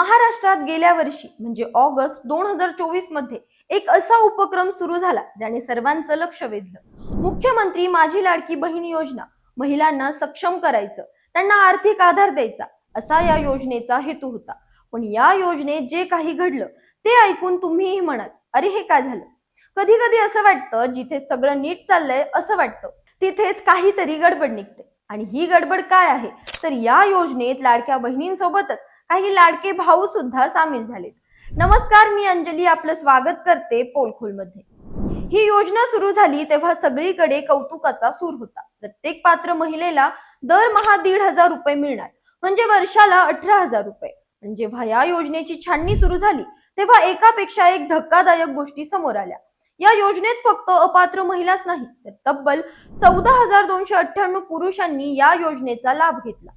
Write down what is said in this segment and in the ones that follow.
महाराष्ट्रात गेल्या वर्षी म्हणजे ऑगस्ट दोन हजार चोवीसमध्ये एक असा उपक्रम सुरू झाला ज्याने सर्वांचं लक्ष वेधलं. मुख्यमंत्री माझी लाडकी बहीण योजना महिलांना सक्षम करायचं त्यांना आर्थिक आधार द्यायचा असा या योजनेचा हेतू होता. पण या योजनेत जे काही घडलं ते ऐकून तुम्हीही म्हणाल अरे हे काय झालं? कधी कधी असं वाटतं जिथे सगळं नीट चाललंय असं वाटतं तिथेच काहीतरी गडबड निघते. आणि ही गडबड काय आहे? तर या योजनेत लाडक्या बहिणींसोबतच काही लाडके भाऊ सुद्धा सामील झालेत. नमस्कार मी अंजली आपलं स्वागत करते पोलखोलमध्ये. ही योजना सुरू झाली तेव्हा सगळीकडे कौतुकाचा सूर होता. प्रत्येक पात्र महिलेला दरमहा दीड हजार रुपये मिळणार म्हणजे वर्षाला अठरा हजार रुपये. पण जेव्हा या योजनेची छाननी सुरू झाली तेव्हा एकापेक्षा एक धक्कादायक गोष्टी समोर आल्या. या योजनेत फक्त अपात्र महिलाच नाही तर तब्बल चौदा हजार दोनशे अठ्ठ्याण्णव पुरुषांनी या योजनेचा लाभ घेतला.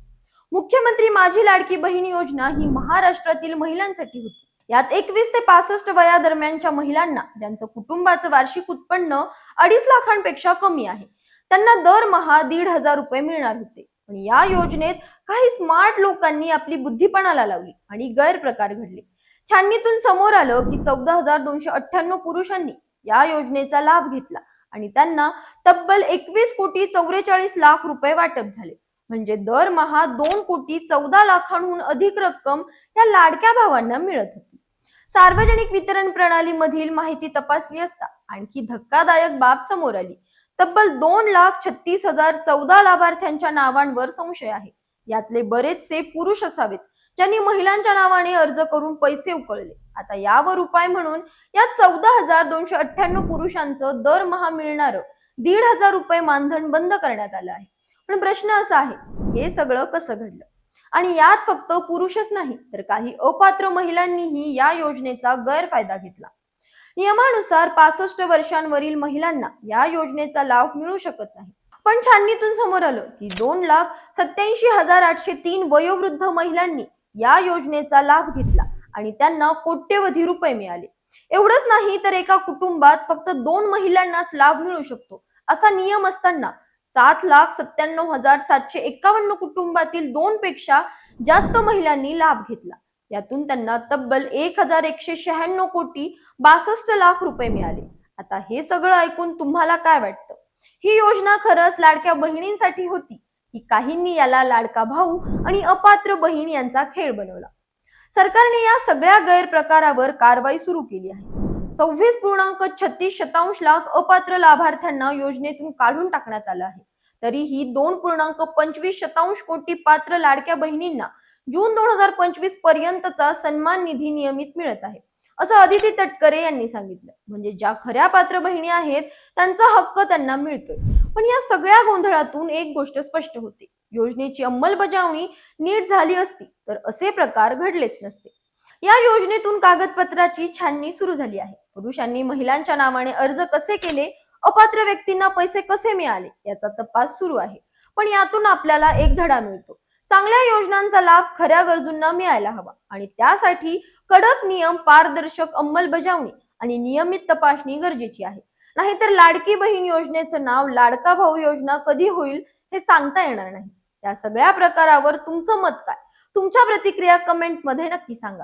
मुख्यमंत्री माझी लाडकी बहीण योजना ही महाराष्ट्रातील महिलांसाठी होती. यात एकवीस ते पासष्ट वयादरम्यानच्या महिलांना ज्यांचं कुटुंबाचं वार्षिक उत्पन्न अडीच लाखांपेक्षा कमी आहे त्यांना दरमहा दीड हजार रुपये मिळणार होते. पण या योजनेत काही स्मार्ट लोकांनी आपली बुद्धिपणाला लावली आणि गैरप्रकार घडले. छाननीतून समोर आलं की चौदा हजार दोनशे अठ्ठ्याण्णव पुरुषांनी या योजनेचा लाभ घेतला आणि त्यांना तब्बल एकवीस कोटी चौवेचाळीस लाख रुपये वाटप झाले. म्हणजे दरमहा दोन कोटी चौदा लाखांहून अधिक रक्कम या लाडक्या भावांना मिळत होती. सार्वजनिक वितरण प्रणालीमधील माहिती तपासली असता आणखी धक्कादायक बाब समोर आली. तब्बल दोन लाख छत्तीस हजार चौदा लाभार्थ्यांच्या नावांवर संशय आहे. यातले बरेचसे पुरुष असावेत ज्यांनी महिलांच्या नावाने अर्ज करून पैसे उकळले. आता यावर उपाय म्हणून या चौदा हजार दोनशे अठ्ठ्याण्णव पुरुषांचं दरमहा मिळणारं दीड हजार रुपये मानधन बंद करण्यात आलं आहे. पण प्रश्न असा आहे हे सगळं कसं घडलं? आणि यात फक्त पुरुषच नाही तर काही अपात्र महिलांनीही या योजनेचा गैरफायदा घेतला. नियमानुसार पासष्ट वर्षांवरील महिलांना या योजनेचा लाभ मिळू शकत नाही. पण छाननीतून समोर आलं की दोन लाख सत्याऐंशी हजार आठशे तीन वयोवृद्ध महिलांनी या योजनेचा लाभ घेतला आणि त्यांना कोट्यवधी रुपये मिळाले. एवढंच नाही तर एका कुटुंबात फक्त दोन महिलांनाच लाभ मिळू शकतो असा नियम असताना सात लाख सत्त्याण्णव हजार सातशे एक्कावन्न कुटुंबातील दोन पेक्षा जास्त महिलांनी लाभ घेतला. यातून त्यांना तब्बल एक हजार एकशे शहाण्णव कोटी बासष्ट लाख रुपये मिळाले. आता हे सगळं ऐकून तुम्हाला काय वाटतं? ही योजना खरंच लाडक्या बहिणींसाठी होती. की काहींनी याला लाडका भाऊ आणि अपात्र बहीण यांचा खेळ बनवला. सरकारने या सगळ्या गैरप्रकारावर कारवाई सुरू केली आहे. सव्वीस पूर्णांक छत्तीस शतांश लाख अपात्र लाभार्थ्यांना योजनेतून काढून टाकण्यात आलं आहे. तरीही दोन पूर्णांक पंचवीस शतांश कोटी पात्र लाडक्या बहिणींना जून दोन हजार पंचवीस पर्यंतचा सन्मान निधी नियमित मिळत आहे. असं अदिती तटकरे यांनी सांगितलं. म्हणजे ज्या खऱ्या पात्र बहिणी आहेत त्यांचा हक्क त्यांना मिळतोय. पण या सगळ्या गोंधळातून एक गोष्ट स्पष्ट होते. योजनेची अंमलबजावणी नीट झाली असती तर असे प्रकार घडलेच नसते. या योजनेतून कागदपत्राची छाननी सुरू झाली आहे. पुरुषांनी महिलांच्या नावाने अर्ज कसे केले? अपात्र व्यक्तींना पैसे कसे मिळाले? याचा तपास सुरू आहे. पण यातून आपल्याला एक धडा मिळतो. चांगल्या योजनांचा लाभ खऱ्या गरजूंना मिळायला हवा. आणि त्यासाठी कडक नियम पारदर्शक अंमलबजावणी आणि नियमित तपासणी गरजेची आहे. नाहीतर लाडकी बहीण योजनेचं नाव लाडका भाऊ योजना कधी होईल हे सांगता येणार नाही. या सगळ्या प्रकारावर तुमचं मत काय? तुमच्या प्रतिक्रिया कमेंटमध्ये नक्की सांगा.